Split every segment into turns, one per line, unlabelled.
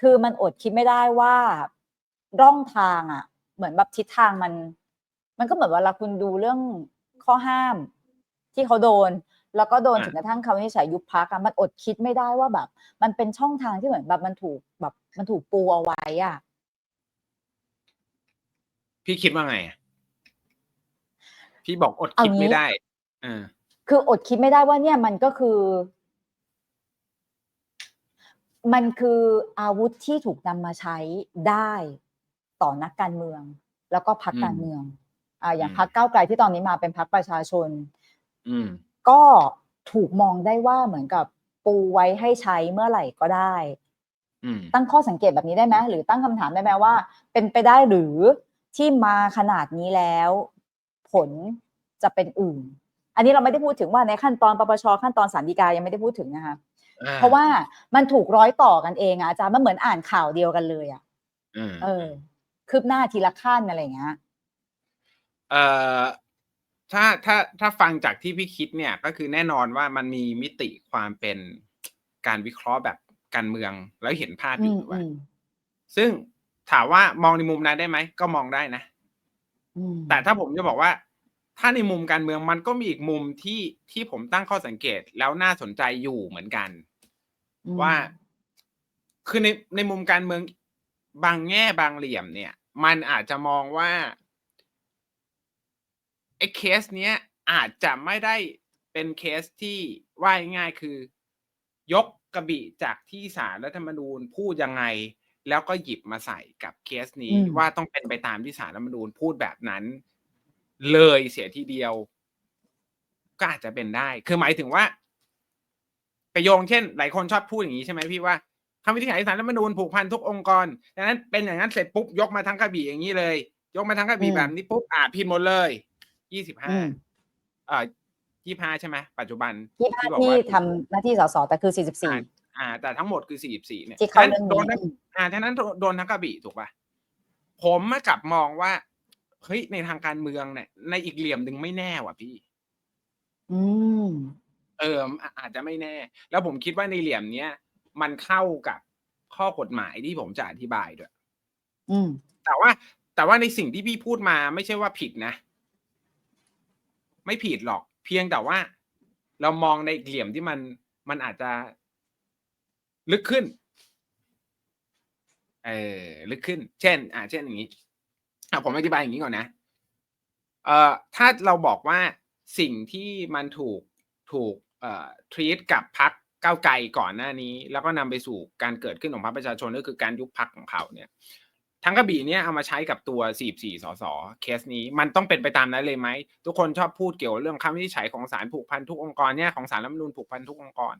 คือมันอดคิดไม่ได้ว่าร่องทางอะ เหมือนแบบทิศทางมัน มันก็เหมือนเวลาคุณดูเรื่องข้อห้าม ที่เขาโดน แล้วก็โดน
อะ
ถึงกระทั่งคำวินิจฉัยยุบพักอะมันอดคิดไม่ได้ว่าแบบ มันเป็นช่องทางที่เหมือนแบบมันถูกแบบมันถูกปูเอาไว้อะ
พี่คิดว่าไงอะพี่บอกอด
เอา
คิดไม่
งี้
ได้เออ
คืออดคิดไม่ได้ว่าเนี่ยมันก็คือ มันคืออาวุธที่ถูกนำมาใช้ได้ต่อนักการเมือง แล้วก็พรรค
อืม
การเมืองอ่าอย่าง
อืม
พรรคก้าวไกลที่ตอนนี้มาเป็นพรรคประชาชน
อืม
ก็ถูกมองได้ว่าเหมือนกับปูไว้ให้ใช้เมื่อไหร่ก็ได้
อืม
ตั้งข้อสังเกตแบบนี้ได้ไหมหรือตั้งคำถามได้ไหมว่า เป็นไปได้หรือที่มาขนาดนี้แล้ว ผลจะเป็นอื่น อันนี้เราไม่ได้พูดถึงว่าในขั้นตอนปปชขั้นตอนสารดีกายังไม่ได้พูดถึงนะคะ
อ่
เพราะว่ามันถูกร้อยต่อกันเองอะอาจารย์มันเหมือนอ่านข่าวเดียวกันเลยอะ
อืม
เออ คืบหน้าทีละขั้นอะไรอย่างเงี้ย
เอ่อถ้าถ้าถ้าฟังจากที่พี่คิดเนี่ยก็คือแน่นอนว่ามันมีมิติความเป็นการวิเคราะห์แบบการเมืองแล้วเห็นภาพอ
อื
ยู่
ม
ว่า
อืม
ซึ่งถามว่ามองในมุมนั้นได้ไหมก็มองได้นะ
อืม
แต่ถ้าผมจะบอกว่า ถ้าในมุมการเมืองมันก็มีอีกมุมที่ที่ผมตั้งข้อสังเกตแล้วน่าสนใจอยู่เหมือนกัน
อืม
ว่า คือในในมุมการเมืองบางแง่บางเหลี่ยมเนี่ย มันอาจจะมองว่าไอ้เคสเนี้ยอาจจะไม่ได้เป็นเคสที่ว่าง่ายๆคือ ยกกระบี่จากที่ศาลรัฐธรรมนูญพูดยังไง แล้วก็หยิบมาใส่กับเคสนี้
อืม
ว่าต้องเป็นไปตามที่ศาลรัฐธรรมนูญพูดแบบนั้น เลยเสียทีเดียว ก็อาจจะเป็นได้ คือหมายถึงว่า ไปโยงเช่นหลายคนชอบพูดอย่างนี้ใช่ไหมพี่ว่าคำวินิจฉัยศาลรัฐธรรมนูญผูกพันทุกองค์กรดังนั้นเป็นอย่างนั้นเสร็จปุ๊บยกมาทั้งกระบี่อย่างนี้เลย ยกมาทั้งกระบี่
อืม
แบบนี้ปุ๊บอ่าผิดหมดเลยยี่สิบห้า
อืม
เอ่อยี่ห้าใช่ไหมปัจจุบัน
ที่ห้า
บอก
ที่
ว่า
ทำหน้าที่สสแต่คือ
อ่า
44
อ่า แต่ทั้งหมดคือสี่สิบสี่เนี่ย
ที่เข้า
ฉะนั้น
เรื่องนี้
โดนทั้ง
อืม
อ่าฉะนั้นโดนทั้งกระบี่ถูกป่ะผมมากลับมองว่าเฮ้ยในทางการเมืองเนี่ยในอีกเหลี่ยมหนึ่งไม่แน่ว่ะพี่
อืม
เอออะอาจจะไม่แน่ แล้วผมคิดว่าในเหลี่ยมเนี้ยมันเข้ากับข้อกฎหมายที่ผมจะอธิบายด้วย
อืม
แต่ว่า แต่ว่าในสิ่งที่พี่พูดมาไม่ใช่ว่าผิดนะ ไม่ผิดหรอก เพียงแต่ว่า เรามองในอีกเหลี่ยมที่มันมันอาจจะ ลึกขึ้น เออลึกขึ้น เช่น อ่าเช่นอย่างนี้อะผมอธิบายอย่างนี้ก่อนนะ เอ่อ ถ้าเราบอกว่าสิ่งที่มันถูกถูกเอ่อ ทรีตกับพักก้าวไกลก่อนหน้านี้ แล้วก็นำไปสู่การเกิดขึ้นของพรรคประชาชนก็คือการยุบพักของเขาเนี่ยทั้งกระบี่เนี่ยเอามาใช้กับตัว44สสเคสนี้ มันต้องเป็นไปตามนั้นเลยไหม ทุกคนชอบพูดเกี่ยวกับเรื่องคำวินิจฉัยของศาลผูกพันทุกองค์กรเนี่ยของศาลรัฐธรรมนูญผูกพันทุกองค์กร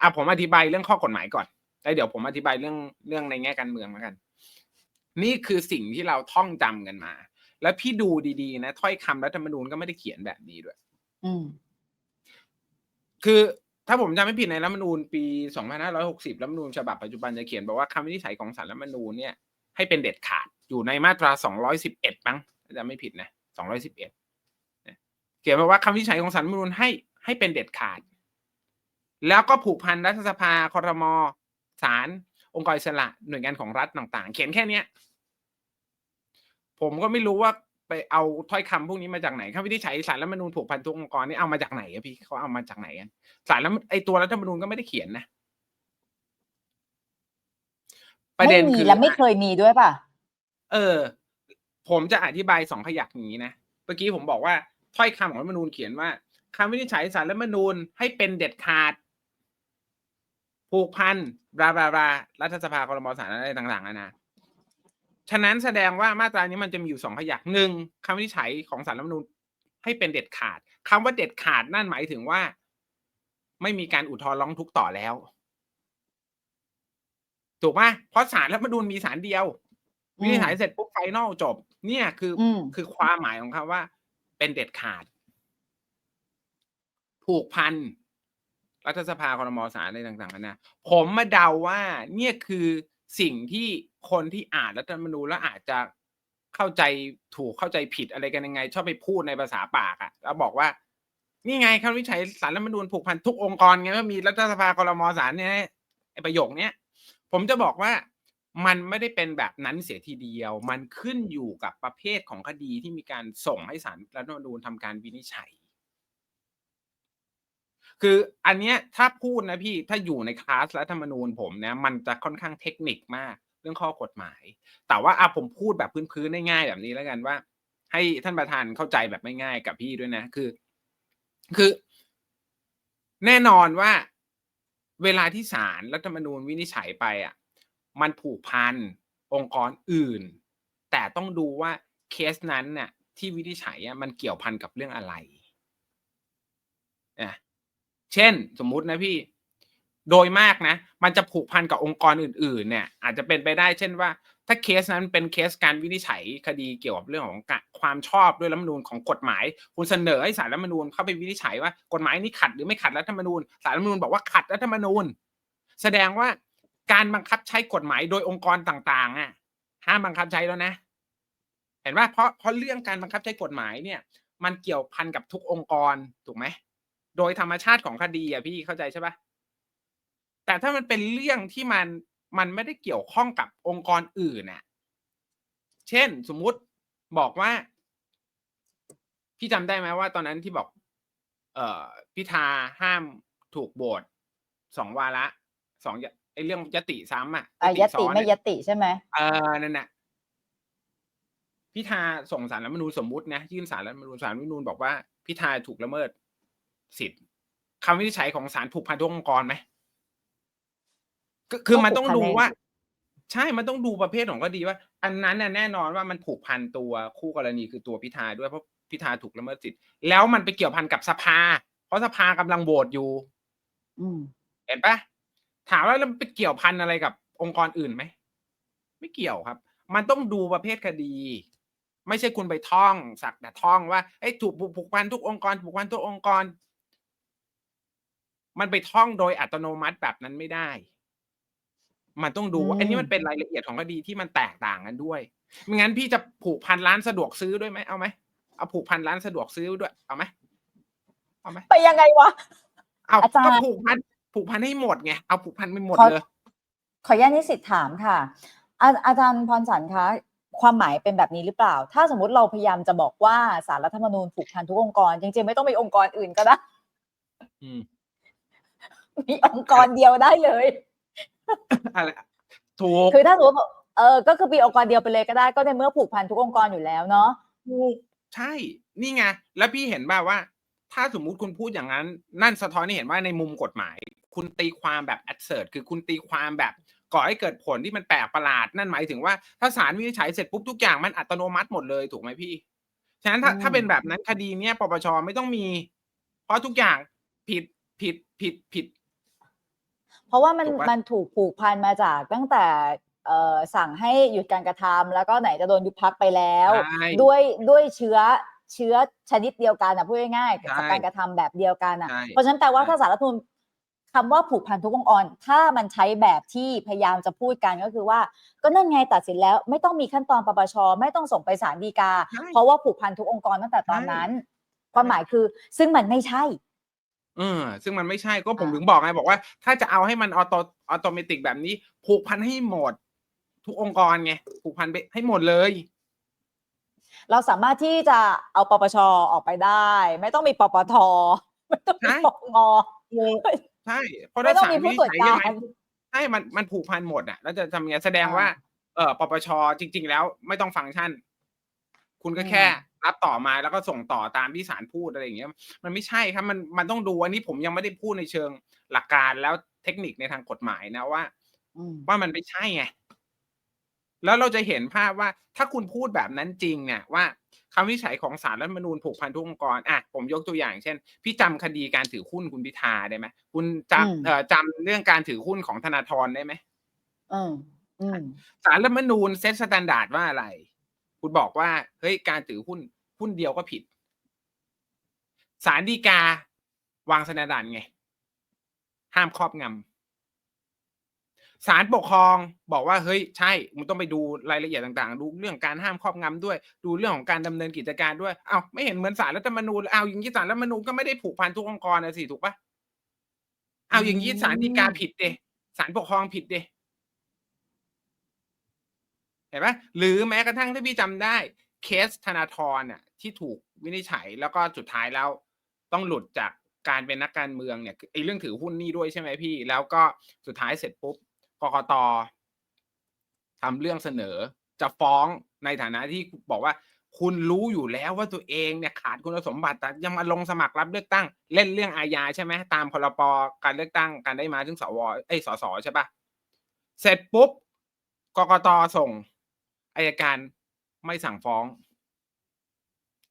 อะผมอธิบายเรื่องข้อกฎหมายก่อนแล้วเดี๋ยวผมอธิบายเรื่องเรื่องในแง่การเมืองแล้วกัน นี่คือสิ่งที่เราท่องจำกันมา แล้วพี่ดูดีๆ นะถ้อยคำรัฐธรรมนูญก็ไม่ได้เขียนแบบนี้ด้วย
อืม
คือถ้าผมจำไม่ผิดในรัฐธรรมนูญปี 2560 รัฐธรรมนูญฉบับปัจจุบันจะเขียนบอกว่าคำวินิจฉัยของศาลรัฐธรรมนูญเนี่ยให้เป็นเด็ดขาดอยู่ในมาตรา 211มั้งจำไม่ผิดนะ211 เขียนมาว่าคำวินิจฉัยของศาลรัฐธรรมนูญให้ให้เป็นเด็ดขาด แล้วก็ผูกพันรัฐสภาคอรมอศาลองค์กรอิสระหน่วยงานของรัฐต่าง ๆ เขียนแค่เนี้ยผมก็ไม่รู้ว่า ไปเอาถ้อยคำพวกนี้มาจากไหนคำวินิจฉัยสารรัฐธรรมนูญผูกพันทุกองค์กรนี่เอามาจากไหนอะพี่เขาเอามาจากไหนกันสารรัฐไอตัวรัฐธรรมนูญก็ไม่ได้เขียนนะประเด็น
ไม่มี
คือ
และไม่เคยมีด้วยป่ะ
เออ ผมจะอธิบายสองขยักอย่างนี้นะเมื่อกี้ผมบอกว่าถ้อยคำของรัฐธรรมนูญเขียนว่าคำวินิจฉัยสารรัฐธรรมนูญให้เป็นเด็ดขาด ผูกพันบลาบลาบลารัฐสภาคอรมอสารอะไรต่างๆนานา ฉะนั้นแสดงว่ามาตรานี้มันจะมีอยู่สองขยักหนึ่งคำวินิจฉัยของสารรัฐธรรมนูญให้เป็นเด็ดขาดคำว่าเด็ดขาดนั่นหมายถึงว่า ไม่มีการอุทธรณ์ร้องทุกข์ต่อแล้ว ถูกไหมเพราะสารรัฐธรรมนูญมีสารเดียว
อืม
วินิจฉัยเสร็จปุ๊บไฟนอลจบ เนี่ยคืออ
ม
คือความหมายของคำว่า เป็นเด็ดขาด ผูกพันรัฐสภาคอรมอสารอะไรต่างๆกันานะผมมาเดาว่า เนี่ยคือสิ่งที่ คนที่อ่านรัฐธรรมนูญแล้วอาจจะเข้าใจถูกเข้าใจผิดอะไรกันยังไง ชอบไปพูดในภาษาปากอะ่ะแล้วบอกว่า นี่ไงคำวินิจฉัยสารรัฐธรรมนูญผูกพันทุกองค์กรไงว่ามีรัฐสภาคอรมสารเนี่ยไอประโยคเนี้ยผมจะบอกว่ามันไม่ได้เป็นแบบนั้นเสียทีเดียว มันขึ้นอยู่กับประเภทของคดีที่มีการส่งให้ศาลรัฐธรรมนูญทำการวินิจฉัย คืออันเนี้ยถ้าพูดนะพี่ถ้าอยู่ในคลาสรัฐธรรมนูญผมเนะมันจะค่อนข้างเทคนิคมาก รื่องข้อกฎหมาย แต่ว่าอะผมพูดแบบพื้นๆง่ายๆแบบนี้แล้วกันว่า ให้ท่านประธานเข้าใจแบบไม่ง่ายกับพี่ด้วยนะ คือ คือ แน่นอนว่าเวลาที่ศาลรัฐธรรมนูญวินิจฉัยไปอะ มันผูกพันองค์กรอื่น แต่ต้องดูว่าเคสนั้นน่ะ ที่วินิจฉัยอะมันเกี่ยวพันกับเรื่องอะไรอะเช่น สมมุตินะพี่ โดยมากนะ มันจะผูกพันกับองค์กรอื่นๆเนี่ยอาจจะเป็นไปได้เช่นว่า ถ้าเคสนั้นเป็นเคสการวินิจฉัยคดีเกี่ยวกับเรื่องของความชอบด้วยรัฐมนูญของกฎหมาย คุณเสนอให้ศาลรัฐมนูญเข้าไปวินิจฉัยว่ากฎหมายนี้ขัดหรือไม่ขัดรัฐมนูญศาลรัฐมนูญบอกว่าขัดรัฐมนูญ แสดงว่าการบังคับใช้กฎหมายโดยองค์กรต่างๆอะห้ามบังคับใช้แล้วนะ เห็นว่าเพราะเพราะเรื่องการบังคับใช้กฎหมายเนี่ย มันเกี่ยวพันกับทุกองค์กรถูกไหมโดยธรรมชาติของคดีอะพี่เข้าใจใช่ปะ แต่ถ้ามันเป็นเรื่องที่มันมันไม่ได้เกี่ยวข้องกับองค์กรอื่นน่ะ เช่นสมมุติบอกว่า พี่จำได้ไหมว่า ตอนนั้นที่บอก เอ่อพิธาห้ามถูกโบทสองวาระสองไอเรื่องยติซ้ำอะ
อายติ
ซ้อน
ไม่
เนี่ย
ยติใช่ไหม
เออนั่นน่ะพิธาส่งสารรัฐธรรมนูญสมมุตินะยื่นสารรัฐธรรมนูญสารรัฐธรรมนูญบอกว่าพิธาถูกละเมิดสิทธิ์คำวินิจฉัยของศาลผูกพันทุกองค์กรไหม ก็คือมันต้องดูว่า ใช่มันต้องดูประเภทของคดีว่า อันนั้นน่ะแน่นอนว่ามันผูกพันตัวคู่กรณีคือตัวพิธาด้วยเพราะพิธาถูกละเมิดสิทธิ์แล้วมันไปเกี่ยวพันกับสภา เพราะสภากำลังโหวตอยู่
อืม
เห็นปะถามว่าแล้วมันไปเกี่ยวพันอะไรกับองค์กรอื่นไหมไม่เกี่ยวครับ มันต้องดูประเภทคดี ไม่ใช่คุณไปท่อง สักแต่ท่องว่าไอ้ยถูกผูกผูกพันทุกองค์กรผูกพันทุกองค์กร มันไปท่องโดยอัตโนมัติแบบนั้นไม่ได้ มันต้องดูว่า
อืม
อันนี้มันเป็นรายละเอียดของคดีที่มันแตกต่างกันด้วยไม่งั้นพี่จะผูกพันร้านสะดวกซื้อด้วยไหมเอาไหมเอาผูกพันร้านสะดวกซื้อด้วยเอาไหมเอาไหม
ไปยังไงวะ
เอา
อาจารย์
ก็ผูกพันผูกพันให้หมดไงเอาผูกพันไปหมด
ขอ
เลย
ขออนุญาตนิสิตถามค่ะอาอาจารย์พรสันคะความหมายเป็นแบบนี้หรือเปล่า ถ้าสมมติเราพยายามจะบอกว่าสารรัฐธรรมนูญผูกพันทุกองค์กร จริงๆ ไม่ต้องมีองค์กรอื่นก็ได้
อืม
มีองค์กรเดียวได้เลย
อะไรถูก
คือถ้าสมมติเออก็คือมีองค์กรเดียวไปเลยก็ได้ก็ในเมื่อผูกพันทุกองค์กรอยู่แล้วเนาะ
ถูกใช่ นี่ไง แล้วพี่เห็นแบบว่า ถ้าสมมุติคุณพูดอย่างนั้น นั่นสะท้อนให้เห็นว่าในมุมกฎหมาย คุณตีความแบบ absurd คือคุณตีความแบบก่อให้เกิดผลที่มันแปลกประหลาด นั่นหมายถึงว่าถ้าศาลวินิจฉัยเสร็จปุ๊บทุกอย่างมันอัตโนมัติหมดเลยถูกไหมพี่ ฉะนั้นถ้า
อืม
ถ้าเป็นแบบนั้นคดีเนี้ยปปชไม่ต้องมี เพราะทุกอย่างผิดผิดผิดผิด
เพราะว่ามัน
ถูกปะ
มันถูกผูกพันมาจากตั้งแต่เอ่อสั่งให้หยุดการกระทำแล้วก็ไหนจะโดนยุบพักไปแล้ว
ใช่
ด้วยด้วยเชื้อเชื้อชนิดเดียวกันอะพูดง่ายๆกับ
ใช่
การกระทำแบบเดียวกันอะ
ใช่
เพราะฉะนั้นแปลว่า
ใช่
ถ้าสารรัฐธรรมนูญคำว่าผูกพันทุกองค์กรถ้ามันใช้แบบที่พยายามจะพูดกันก็คือว่า ก็นั่นไงตัดสินแล้ว ไม่ต้องมีขั้นตอนปปชไม่ต้องส่งไปศาลฎีกา
ใช่
เพราะว่าผูกพันทุกองค์กรตั้งแต่ตอนนั้น ความหมายคือซึ่งมันไม่ใช่
เออซึ่งมันไม่ใช่ก็ผม
อ่า
ถึงบอกไงบอกว่า ถ้าจะเอาให้มันออโตออโตเมติกแบบนี้ ผูกพันให้หมด ทุกองค์กรไงผูกพันไปให้หมดเลย
เราสามารถที่จะเอาปปชออกไปได้ ไม่ต้องมีปปทไม่ต้องมี
ใช่
ปง
ใช่เพราะ
ไม่
ถ้า
ต้อง
ศาล
มี
วิ
ผู้
นิจ
ตรวจ
ฉัย
กา
ยังไง
ร
ใช่มันมันผูกพันหมดอะ แล้วจะทำยังไงแสดง
อ่า
ว่า เออปปชจริง ๆ แล้วไม่ต้องฟังก์ชัน คุณก็
อืม
แค่ รับต่อมาแล้วก็ส่งต่อตามที่ศาลพูดอะไรอย่างเงี้ย มันไม่ใช่ครับมันมันต้องดูอันนี้ผมยังไม่ได้พูดในเชิงหลักการแล้วเทคนิคในทางกฎหมายนะว่า
อืม
ว่ามันไม่ใช่ไงแล้วเราจะเห็นภาพว่าถ้าคุณพูดแบบนั้นจริงเนี่ยว่าคำวินิจฉัยของศาลรัฐธรรมนูญผูกพันทุกองค์กรอะผมยกตัวอย่างเช่น พี่จำคดีการถือหุ้นคุณพิธาได้ไหมคุณจ
อืมำ
เอ่อจำเรื่องการถือหุ้นของธนาธรได้ไหม
อืมอืม
ศาลรัฐธรรมนูญเซตสแตนดาร์ดว่าอะไร คุณบอกว่าเฮ้ยการถือหุ้นหุ้นเดียวก็ผิดศาลฎีกาวางสแตนดาร์ดไง ห้ามครอบงำศาลปกครองบอกว่าเฮ้ยใช่มึงต้องไปดูรายละเอียดต่างๆ ดูเรื่องการห้ามครอบงำด้วย ดูเรื่องของการดำเนินกิจการด้วยเอ้าไม่เห็นเหมือนศาลรัฐธรรมนูญเอาอย่างนี้ศาลรัฐธรรมนูญก็ไม่ได้ผูกพันทุกองค์กรนะสิถูกปะเอาอย่างนี้ศาลฎีกาผิดเดศาลปกครองผิดเด เห็นไหมหรือแม้กระทั่งถ้าพี่จำได้เคสธนาธรเนี่ยที่ถูกวินิจฉัยแล้วก็สุดท้ายแล้ว ต้องหลุดจากการเป็นนักการเมืองเนี่ยไอ้เรื่องถือหุ้นนี่ด้วยใช่ไหมพี่ แล้วก็สุดท้ายเสร็จปุ๊บกกตทำเรื่องเสนอจะฟ้องในฐานะที่บอกว่า คุณรู้อยู่แล้วว่าตัวเองเนี่ยขาดคุณสมบัติแต่ยังมาลงสมัครรับเลือกตั้ง เล่นเรื่องอาญาใช่ไหมตามพรบการเลือกตั้งการได้มาถึงสวเอ้สสใช่ปะเสร็จปุ๊บกกตส่ง อายการไม่สั่งฟ้อง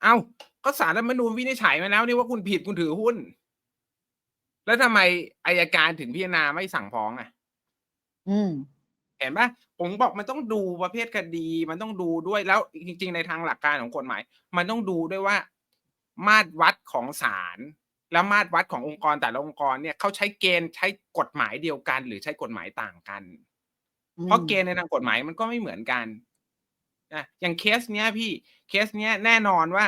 เอ้าก็สารรัฐธรรมนูญวินิจฉัยมาแล้วนี่ว่าคุณผิดคุณถือหุ้น แล้วทำไมอายการถึงพิจารณาไม่สั่งฟ้องอะ
อืม
เห็นปะผมบอกมันต้องดูประเภทคดี มันต้องดูด้วยแล้วจริง ๆ ในทางหลักการของกฎหมาย มันต้องดูด้วยว่า มาตรวัดของศาลและมาตรวัดขององค์กรแต่ละองค์กรเนี่ยเขาใช้เกณฑ์ใช้กฎหมายเดียวกัน หรือใช้กฎหมายต่างกัน เพราะเกณฑ์ในทางกฎหมายมันก็ไม่เหมือนกัน นะอย่างเคสเนี้ยพี่เคสเนี้ยแน่นอนว่า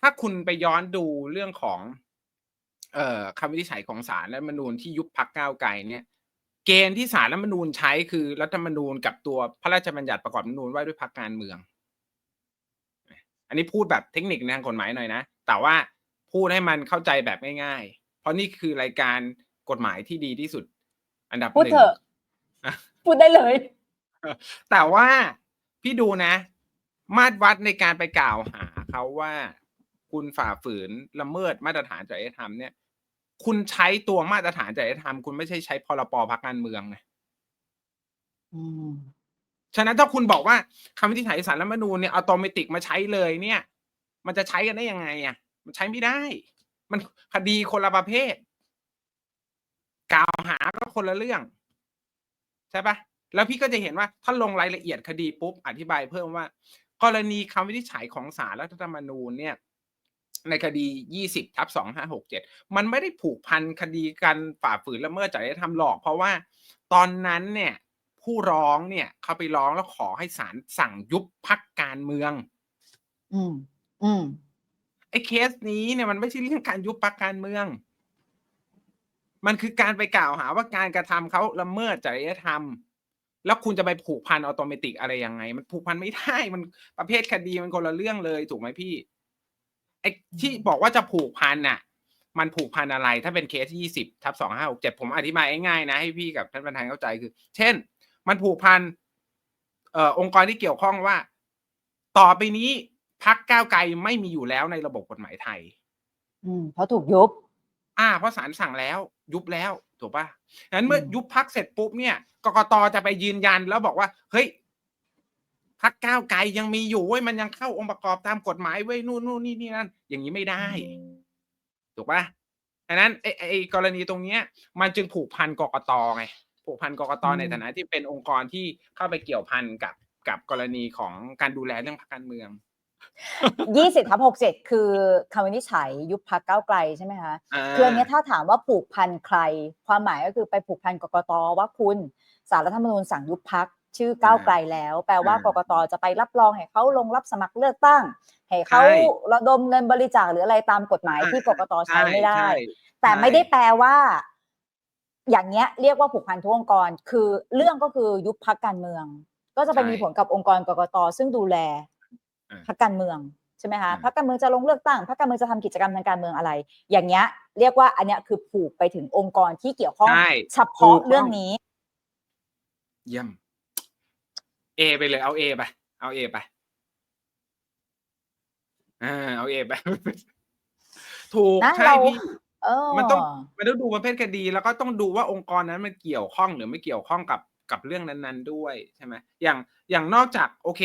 ถ้าคุณไปย้อนดูเรื่องของ เอ่อคำวินิจฉัยของศาลรัฐธรรมนูญที่ยุบพักก้าวไกลเนี่ย เกณฑ์ที่ศาลรัฐธรรมนูญใช้คือรัฐธรรมนูญกับตัวพระราชบัญญัติประกอบรัฐธรรมนูญว่าด้วยพักการเมือง อันนี้พูดแบบเทคนิคในทางกฎหมายหน่อยนะแต่ว่าพูดให้มันเข้าใจแบบง่ายๆ เพราะนี่คือรายการกฎหมายที่ดีที่สุด อันดับ
พูด
หนึ่ง
เถอะ
อะ
พูดได้เลย
แต่ว่า พี่ดูนะ มาตรวัดในการไปกล่าวหาเขาว่าคุณฝ่าฝืนละเมิดมาตรฐานจริยธรรมเนี่ย คุณใช้ตัวมาตรฐานจริยธรรมคุณไม่ใช่ใช้พรบพักการเมืองไง
อืม
ฉะนั้นถ้าคุณบอกว่าคำวินิจฉัยสารรัฐธรรมนูญเนี่ยอัตโนมัติมาใช้เลยเนี่ย มันจะใช้กันได้ยังไงอะ มันใช้ไม่ได้ มันคดีคนละประเภท กล่าวหาก็คนละเรื่อง ใช่ปะ แล้วพี่ก็จะเห็นว่าถ้าลงรายละเอียดคดีปุ๊บอธิบายเพิ่มว่า กรณีคำวินิจฉัยของศาลรัฐธรรมนูญเนี่ยในคดี 20ทับ2567 มันไม่ได้ผูกพันคดีการฝ่าฝืนละเมิดจริยธรรมหรอก เพราะว่าตอนนั้นเนี่ยผู้ร้องเนี่ยเขาไปร้องแล้วขอให้ศาลสั่งยุบพักการเมือง
อืม อืม
ไอ้เคสนี้เนี่ยมันไม่ใช่เรื่องการยุบพักการเมือง มันคือการไปกล่าวหาว่าการกระทำเขาละเมิดจริยธรรม แล้วคุณจะไปผูกพันอัตโนมัติอะไรยังไง มันผูกพันไม่ได้ มันประเภทคดีมันคนละเรื่องเลยถูกไหมพี่ไอ้ที่บอกว่าจะผูกพันน่ะ มันผูกพันอะไร ถ้าเป็นเคสยี่สิบทับสองห้าหกเจ็ดผมอธิบายง่ายๆนะ ให้พี่กับท่านประธานเข้าใจคือ เช่น มันผูกพันเอ่อองค์กรที่เกี่ยวข้องว่า ต่อไปนี้พักก้าวไกลไม่มีอยู่แล้วในระบบกฎหมายไทย
อืมเพราะถูกยุบ
อ่า เพราะศาลสั่งแล้ว ยุบแล้วถูกปะงั้นเมื่ออ
ม
ยุบพักเสร็จปุ๊บเนี่ยกกตจะไปยืนยันแล้วบอกว่า เฮ้ยพักก้าวไกลยังมีอยู่เว้ยมันยังเข้าองค์ประกอบตามกฎหมายเว้ยนู่นนู่นนี่นี่นั่นอย่างนี้ไม่ได้ ถูกปะดังนั้นไอ้ไอ้กรณีตรงเนี้ย มันจึงผูกพันกกตไงผูกพันกกต
อืม
ในฐานะที่เป็นองค์กรที่เข้าไปเกี่ยวพันกับกับกรณีของการดูแลเรื่องพรรคการเมือง
ยี่สิบทับหกเจ็ดคือคำวินิจฉัยยุบพักก้าวไกลใช่ไหมคะคืออันเนี้ยถ้าถามว่าผูกพันใคร ความหมายก็คือไปผูกพันกกตว่าคุณสารรัฐธรรมนูญสั่งยุบพักชื่อก้าวไกลแล้ว แปลว่า
อ่าก
กตจะไปรับรองให้เขาลงรับสมัครเลือกตั้งให้เขา
ใช่
ระดมเงินบริจาคหรืออะไรตามกฎหมายที่กกตใช้ไม่ได้
ใช่
แต่
ใช่
ไม่ได้แปลว่า อย่างเงี้ยเรียกว่าผูกพันทุกองค์กร คือเรื่องก็คือยุบพักการเมือง ก็จะไป
ใช่
มีผลกับองค์กรกกตซึ่งดูแล
อ่า
พักการเมืองใช่ไหมคะ
อ่า
พักการเมืองจะลงเลือกตั้งพักการเมืองจะทำกิจกรรมทางการเมืองอะไร อย่างเงี้ยเรียกว่าอันเนี้ยคือผูกไปถึงองค์กรที่เกี่ยวข้อง
ใช่
เฉพาะเรื่องนี้
เยี่ยมเอไปเลยเอาเอไปเอาเอไปอ่าเอาเอไปถูก
นะ
ใช่
เรา
พี่
เออ
มันต้องมันต้องดูประเภทคดี แล้วก็ต้องดูว่าองค์กรนั้นมันเกี่ยวข้องหรือไม่เกี่ยวข้องกับกับเรื่องนั้น ๆ ด้วยใช่ไหมอย่างอย่างนอกจากโอเค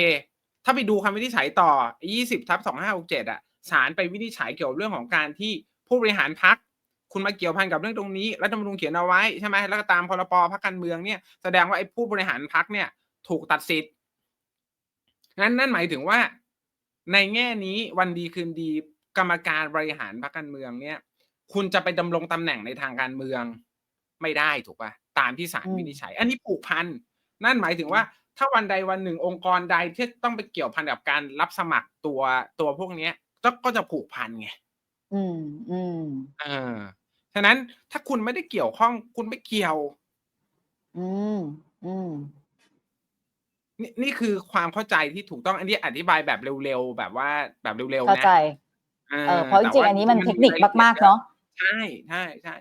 ถ้าไปดูคำวินิจฉัยต่อ 20ทับ2567อะศาลไปวินิจฉัยเกี่ยวกับเรื่องของการที่ผู้บริหารพักคุณมาเกี่ยวพันกับเรื่องตรงนี้รัฐธรรมนูญเขียนเอาไว้ใช่ไหมแล้วก็ตามพรบพักการเมืองเนี่ยแสดงว่าไอ้ผู้บริหารพักเนี่ยถูกตัดสิทธิ์งั้นนั่นหมายถึงว่า ในแง่นี้วันดีคืนดีกรรมการบริหารพรรคการเมืองเนี่ย คุณจะไปดำรงตำแหน่งในทางการเมืองไม่ได้ถูกป่ะตามที่ศาลวินิจฉัย อันนี้ผูกพันนั่นหมายถึงว่า ถ้าวันใดวันหนึ่งองค์กรใดที่ต้องไปเกี่ยวพันกับการรับสมัครตัวตัวพวกเนี้ยก็ก็จะผูกพันไง
อืมอืม
เออฉะนั้นถ้าคุณไม่ได้เกี่ยวข้อง คุณไม่เกี่ยว
อืมอืม
นี่นี่คือความเข้าใจที่ถูกต้องอันนี้อธิบายแบบเร็วๆแบบว่าแบบเร็วๆ
เข้า
นะ
ใจ
เออ
เออเพราะจ
แต่
ริง
ว่า
ๆอันนี้มัน
มัน
เท
มี
คนิค
รายละเอียด
มาก
เย
ๆ
อะ
เนาะ
ใช่ใช่ใช่